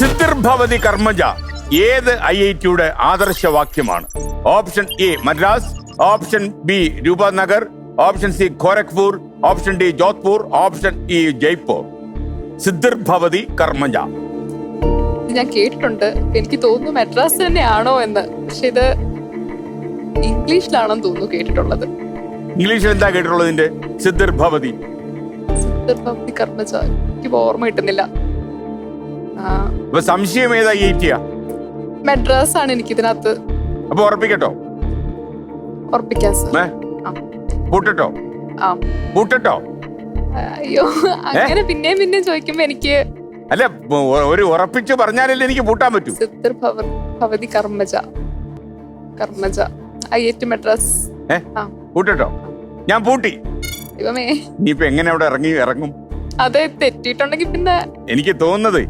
സിദ്ധിർ ഭവതി കർമ്മജ ഏത് I I ടിയുടെ ആദർശവാക്യമാണ്? Option A Madras option B Rupnagar option C Gorakhpur option D Jodhpur option E Jaipur. സിദ്ധിർഭവതി കർമ്മജ. ഞാൻ കേട്ടിട്ടുണ്ട്. എനിക്ക് തോന്നുന്നു മദ്രാസ് തന്നെയാണോ എന്ന്. പക്ഷെ ഇത് ഇംഗ്ലീഷിലാണെന്ന് തോന്നുന്നു കേട്ടിട്ടുള്ളത്. ഇംഗ്ലീഷിൽ എന്താ കേട്ടിട്ടുള്ളത് സിദ്ധിർഭവതി സിദ്ധിർഭവതി സിദ്ധർഭവതി കർമ്മജ. എനിക്ക് ഓർമ്മ കിട്ടുന്നില്ല. അപ്പൊ സംശയം ഏതാ ഐ മെഡ്രാസ് ആണ് എനിക്ക് ഇതിനകത്ത് അപ്പൊ ഉറപ്പിക്കട്ടോ? ഉറപ്പിക്കാൻ സർ. പൂട്ടട്ടോ? പൂട്ടട്ടോ? അയ്യോ അങ്ങനെ പിന്നെയും പിന്നെയും ചോദിക്കുമ്പോ എനിക്ക് അല്ല ഒരു ഉറപ്പിച്ച് പറഞ്ഞാലല്ലേ എനിക്ക് പൂട്ടാൻ പറ്റൂ. സിദ്ധർ ഭവതി കർമ്മജ. കർമ്മജ. I I T Madras. പൂട്ടട്ടോ? ഞാൻ പൂട്ടി. ദൈവമേ. ഇപ്പൊ എങ്ങനെ അവിടെ ഇറങ്ങി ഇറങ്ങും? അതെ തെറ്റിയിട്ടുണ്ടെങ്കിൽ പിന്നെ എനിക്ക് തോന്നുന്നത്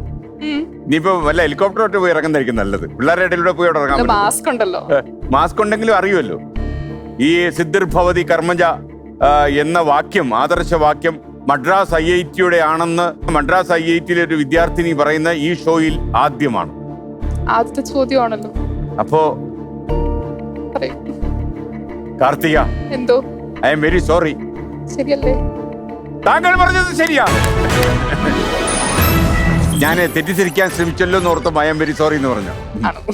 ഇനിയിപ്പോ വല്ല ഹെലികോപ്റ്റർ ഹെലികോപ്റ്ററോട്ട് പോയി ഇറങ്ങുന്നതായിരിക്കും നല്ലത്. പിള്ളേരുടെ ഇടയിലൂടെ പോയി അവിടെ ഇറങ്ങാൻ പറ്റും. മാസ്ക് ഉണ്ടല്ലോ. മാസ്ക് ഉണ്ടെങ്കിലും അറിയുമല്ലോ. ഈ സിദ്ധിർ ഭവതി കർമ്മജ ആ, എന്ന വാക്യം ആദർശ വാക്യം മദ്രാസ് ഐ ഐ ടിയുടെ ആണെന്ന് മദ്രാസ് ഐ ഐ ടിയിലെ ഒരു വിദ്യാർത്ഥിനി പറയുന്ന ഈ ഷോയിൽ ആദ്യമാണ്. ആദ്യത്തെ ചോദ്യമാണല്ലോ. അപ്പോ പറയൂ. കാർത്തിക എന്തോ? ഐ എം വെരി സോറി ശരിയല്ലേ? താങ്കൾ പറഞ്ഞത് ശരിയാ ഞാൻ തെറ്റിദ്ധരിക്കാൻ ശ്രമിച്ചല്ലോ എന്ന് ഓർത്ത് ഐ എം വെരി. സോറി എന്ന് പറഞ്ഞു.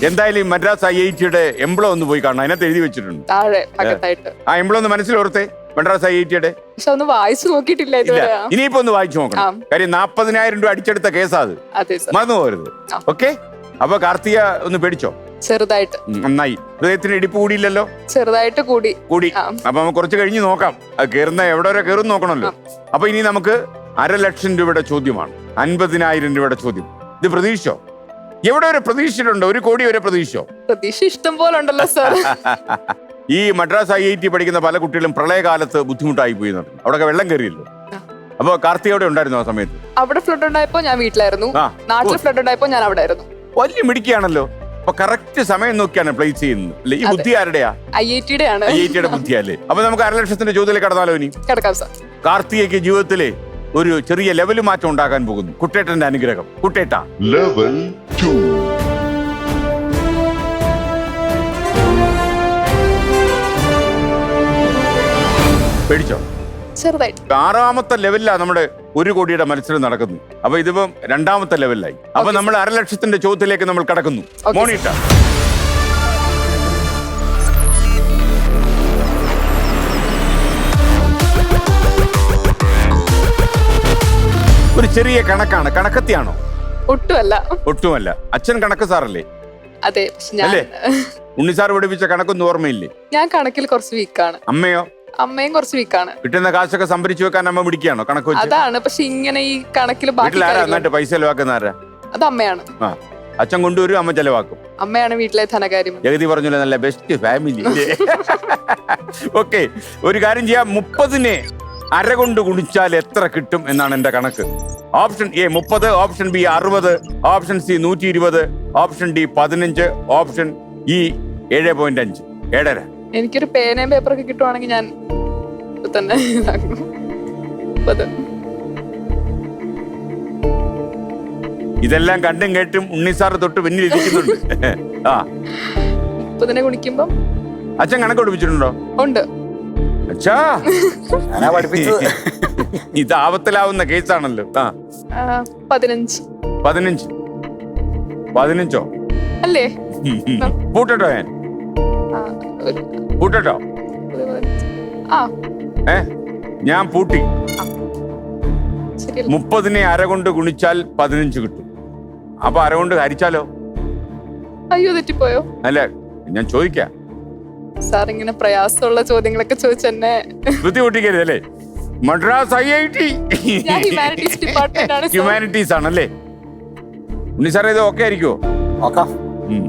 എന്തായാലും മദ്രാസ് ഐ ഐ ടിയുടെ എംബ്ലം ഒന്ന് പോയി കാണണം. അതിനകത്ത് എഴുതി വെച്ചിട്ടുണ്ട്. ആ എംബ്ലം ഒന്ന് മനസ്സിലോർത്തേ. മദ്രാസ് ഐ ഐ ടിയുടെ പക്ഷെ ഒന്ന് വായിച്ചു നോക്കിയിട്ടില്ല ഇനിയിപ്പോ ഒന്ന് വായിച്ചു നോക്കണം. കാര്യം നാപ്പതിനായിരം രൂപ അടിച്ചെടുത്ത കേസാ അത്. മറന്നു പോകരുത്. ഓക്കെ? അപ്പൊ കാർത്തിക ഒന്ന് പേടിച്ചോ? ചെറുതായിട്ട്. നന്നായി. ഹൃദയത്തിന് ഇടിപ്പ് കൂടിയില്ലല്ലോ? ചെറുതായിട്ട് കൂടി. കൂടി. അപ്പൊ നമുക്ക് കുറച്ച് കഴിഞ്ഞ് നോക്കാം. കേറുന്ന കയറുന്ന എവിടെ വരെ കയറും നോക്കണല്ലോ അപ്പൊ ഇനി നമുക്ക് അരലക്ഷം രൂപയുടെ ചോദ്യമാണ്. അൻപതിനായിരം രൂപയുടെ ചോദ്യം. ഇത് പ്രതീക്ഷോ എവിടെ ഒരു പ്രതീക്ഷയിലുണ്ടോ? ഒരു കോടി വരെ പ്രതീക്ഷോ പ്രതീക്ഷ ഇഷ്ടം പോലെ ഉണ്ടല്ലോ സർ. ഈ മദ്രാസ് ഐ ഐ ടി പഠിക്കുന്ന പല കുട്ടികളും പ്രളയകാലത്ത് ബുദ്ധിമുട്ടായി പോയി അവിടെ വെള്ളം കയറിയല്ലോ. അപ്പൊ കാർത്തിക അവിടെ ഉണ്ടായിരുന്നു ആ സമയത്ത്? അവിടെ ഫ്ലഡ് ഉണ്ടായപ്പോ ഞാൻ വീട്ടിലായിരുന്നു. നാട്ടിൽ ഫ്ലഡ് ഉണ്ടായപ്പോ ഞാൻ അവിടെ ആയിരുന്നു. വലിയ മിടിക്കുകയാണല്ലോ അപ്പൊ കറക്റ്റ് സമയം നോക്കിയാണ് പ്ലേസ് ചെയ്യുന്നത്. ഈ. ബുദ്ധി ആരുടെയാ? ഐ ഐ ടിയുടെ ആണ് ഐ ഐ ടിയുടെ ബുദ്ധിയല്ലേ അപ്പൊ നമുക്ക് അരലക്ഷത്തിന്റെ ചോദ്യത്തിലേക്ക് കടന്നാലോ ഇനി? കിടക്കാം സർ. കാർത്തികയ്ക്ക് ജീവിതത്തിലെ ഒരു ചെറിയ ലെവൽ മാറ്റം ഉണ്ടാകാൻ പോകുന്നു. കുട്ടേട്ടന്റെ അനുഗ്രഹം. കുട്ടേട്ട. ലെവൽ 2. പേടിച്ചോ? ചെറുതായിട്ട് ആറാമത്തെ ലെവലിലാണ് നമ്മുടെ ഒരു കോടിയുടെ മത്സരം നടക്കുന്നു അപ്പൊ ഇതിപ്പം രണ്ടാമത്തെ ലെവലിലായി അപ്പൊ നമ്മൾ അരലക്ഷത്തിന്റെ ചോദ്യത്തിലേക്ക് നമ്മൾ കടക്കുന്നു. മോണിട്ടാണ് മോണിട്ട. ഒരു ചെറിയ കണക്കാണ്. കണക്കത്തിയാണോ? ഒട്ടുമല്ല. ഒട്ടുമല്ല. അച്ഛൻ കണക്ക് സാറല്ലേ? അതെ പക്ഷെ ഞാൻ അല്ലേ? ഉണ്ണിസാർ പഠിപ്പിച്ച കണക്കൊന്നും ഓർമ്മയില്ലേ? ഞാൻ കണക്കിൽ കുറച്ച് വീക്കാണ്. അമ്മയോ? അമ്മയും കുറച്ച് വീക്കാണ്. കിട്ടുന്ന കാശൊക്കെ സംഭരിച്ചു വെക്കാൻ അമ്മ പിടിക്കുകയാണോ കണക്ക് വെച്ച്? അതാണ് പക്ഷെ ഇങ്ങനെ ഈ കണക്കിൽ ബാക്കി വീട്ടിൽ ആരാ കാര്യങ്ങൾ- നന്നായിട്ട് പൈസ ചെലവാക്കുന്ന ആരാ? അത് അമ്മയാണ്. ആ. അച്ഛൻ കൊണ്ടുവരും അമ്മ ചെലവാക്കും. അമ്മയാണ് വീട്ടിലെ ധനകാര്യം. ജഗതി പറഞ്ഞല്ലോ നല്ല ബെസ്റ്റ് ഫാമിലി ഓക്കെ ഒരു കാര്യം ചെയ്യാം. മുപ്പതിനെ അര കുടിച്ചാൽ ഗുണിച്ചാൽ എത്ര കിട്ടും എന്നാണ് എന്റെ കണക്ക്. ഓപ്ഷൻ എ മുപ്പത് ഓപ്ഷൻ ബി അറുപത് ഓപ്ഷൻ സി നൂറ്റി ഇരുപത് ഓപ്ഷൻ ഡി പതിനഞ്ച് ഓപ്ഷൻ ഇ ഏഴ് പോയിന്റ് അഞ്ച്. ഏഴര എനിക്കൊരു പേനയും പേപ്പറൊക്കെ കിട്ടുവാണെങ്കിൽ ഞാൻ തന്നെ. ഇതെല്ലാം കണ്ടും കേട്ടും ഉണ്ണിസാർ തൊട്ട് പിന്നിൽ ഇരിക്കുന്നുണ്ട്. ആ. മുപ്പതിനെ ഗുണിക്കുമ്പം അച്ഛൻ കണക്ക് പഠിപ്പിച്ചിട്ടുണ്ടോ? ഉണ്ട്. അച്ഛാ ഞാനാ പഠിപ്പിച്ചത്. ഇത് ആപത്തിലാവുന്ന കേസാണല്ലോ. ആ. ആ, പതിനഞ്ച്. പതിനഞ്ച്. പതിനഞ്ചോ? അല്ലേ? കൂട്ടോ. പൂട്ടട്ടോ ഞാൻ? ആ, ഒരു പൂട്ടട്ടോ? ഒരു പതിനഞ്ച്. ആ. ഏ? ഞാൻ പൂട്ടി. മുപ്പതിനെ അര കൊണ്ട് ഗുണിച്ചാൽ പതിനഞ്ച് കിട്ടും. അപ്പൊ അര കൊണ്ട് ഹരിച്ചാലോ? അയ്യോ തെറ്റിപ്പോയോ? അല്ല ഞാൻ ചോദിക്കാം. സാർ ഇങ്ങനെ പ്രയാസമുള്ള ചോദ്യങ്ങളൊക്കെ ചോദിച്ചെന്നെ ബുദ്ധിമുട്ടിക്കരുത് അല്ലേ? മദ്രാസ് ഐ ഐ ടി ഞാൻ ഹ്യൂമാനിറ്റീസ് ഡിപ്പാർട്ട്മെന്റ് ആണ് ഹ്യൂമാനിറ്റീസ് ആണല്ലേ ഉണ്ണി സാറേ ഇത് ഓക്കെ ആയിരിക്കുമോ നോക്കാം. ഉം.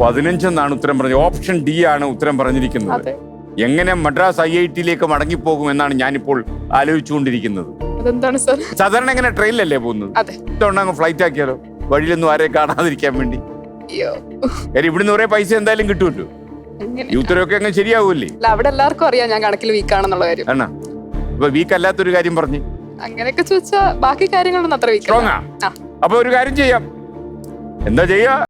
പതിനഞ്ചെന്നാണ് ഉത്തരം പറഞ്ഞത്. ഓപ്ഷൻ ഡി ആണ് ഉത്തരം പറഞ്ഞിരിക്കുന്നത്. അതെ. എങ്ങനെ മദ്രാസ് ഐ ഐ ടിയിലേക്ക് മടങ്ങിപ്പോകും എന്നാണ് ഞാനിപ്പോൾ ആലോചിച്ചുകൊണ്ടിരിക്കുന്നത്. അതെന്താണ് സർ സാധാരണ എങ്ങനെ ട്രെയിനിലല്ലേ പോകുന്നത്? അതെ. ഇത്തവണ അങ്ങ് ഫ്ലൈറ്റ് ആക്കിയാലോ? വഴിയിലൊന്നും ആരെയും കാണാതിരിക്കാൻ വേണ്ടി. അയ്യോ. കാര്യം ഇവിടുന്ന് കുറെ പൈസ എന്തായാലും കിട്ടുമല്ലോ? ഈ ഉത്തരവൊക്കെ അങ്ങ് ശരിയാവൂല്ലേ? അല്ല അവിടെ എല്ലാവർക്കും അറിയാം ഞാൻ കണക്കിൽ വീക്കാണെന്നുള്ള കാര്യം. അണ്ണാ അപ്പൊ വീക്ക് അല്ലാത്തൊരു കാര്യം പറഞ്ഞു. അങ്ങനെയൊക്കെ ചോദിച്ചാ ബാക്കി കാര്യങ്ങളൊന്നും അത്ര വീക്ക്? ആ. അപ്പൊ ഒരു കാര്യം ചെയ്യാം. എന്താ ചെയ്യാ?